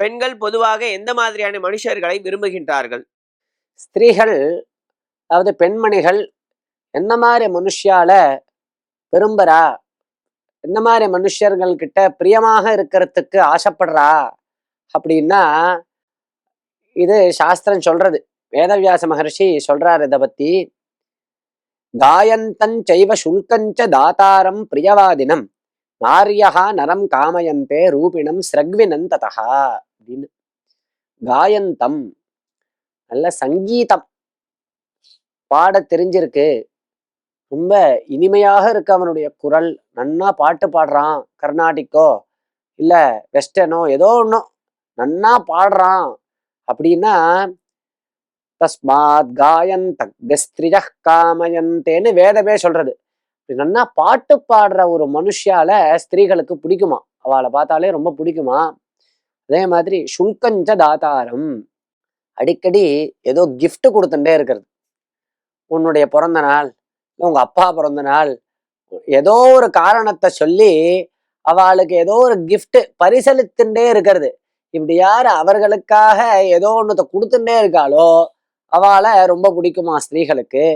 பெண்கள் பொதுவாக எந்த மாதிரியான மனுஷர்களை விரும்புகின்றார்கள்? ஸ்திரீகள் அதாவது பெண்மணிகள் என்ன மாதிரி மனுஷியால விரும்புறா? என்ன மாதிரி மனுஷர்கள்கிட்ட பிரியமாக இருக்கிறதுக்கு ஆசைப்படுறா? அப்படின்னா இது சாஸ்திரம் சொல்றது. வேதவியாச மகர்ஷி சொல்றாரு இதை பத்தி. காயந்தஞ்சைவ சுல்கஞ்ச தாத்தாரம் பிரியவாதினம் நாரியகா நரம் காமயந்தே ரூபிணம் ஸ்ரக்வினந்ததா அப்படின்னு. காயந்தம். நல்ல சங்கீதம். பாட தெரிஞ்சிருக்கு. ரொம்ப இனிமையாக இருக்கு அவனுடைய குரல். நன்னா பாட்டு பாடுறான் கர்நாடிக்கோ. இல்ல வெஸ்டர்னோ ஏதோ ஒன்றும் நன்னா பாடுறான் அப்படின்னா தஸ்மாத் காயன் தக்ஸ்திரிஜ காமயந்தேன்னு வேதமே சொல்றது. இப்படி நன்னா பாட்டு பாடுற ஒரு மனுஷியால ஸ்திரீகளுக்கு பிடிக்குமா? அவளை பார்த்தாலே ரொம்ப பிடிக்குமா? அதே மாதிரி சுல்கஞ்ச தாத்தாரம் அடிக்கடி ஏதோ கிஃப்ட் கொடுத்துட்டே இருக்கிறது. உன்னுடைய பிறந்த நாள் உங்க அப்பா பிறந்த நாள் ஏதோ ஒரு காரணத்தை சொல்லி அவளுக்கு ஏதோ ஒரு கிஃப்ட் பரிசளித்துட்டே இருக்கிறது. இப்படி யார் அவர்களுக்காக ஏதோ ஒன்றத்தை கொடுத்துட்டே இருக்காளோ அவளை ரொம்ப பிடிக்குமா ஸ்திரீகளுக்கு?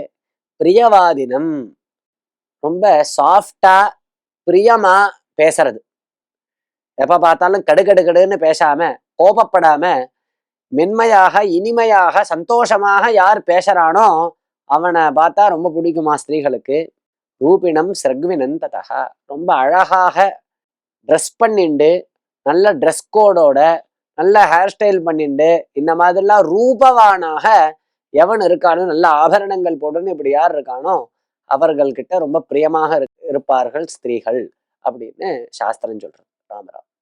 பிரியவாதினம். ரொம்ப சாஃப்டா பிரியமா பேசுறது. எப்ப பார்த்தாலும் கடுகடுகடுன்னு பேசாம கோபப்படாம மென்மையாக இனிமையாக சந்தோஷமாக யார் பேசுறானோ அவனை பார்த்தா ரொம்ப பிடிக்குமா ஸ்திரீகளுக்கு? ரூபினம் ஸ்ரக்வினன் ததா ரொம்ப அழகாக ட்ரெஸ் பண்ணிண்டு நல்ல ட்ரெஸ் கோடோட நல்ல ஹேர் ஸ்டைல் பண்ணிண்டு இந்த மாதிரிலாம் ரூபவானாக எவன் இருக்கானோ நல்ல ஆபரணங்கள் போட்டுன்னு இப்படி யார் இருக்கானோ அவர்கள்கிட்ட ரொம்ப பிரியமாக இரு- இருப்பார்கள் ஸ்திரீகள் அப்படின்னு சாஸ்திரம் சொல்றது ராமராவ்.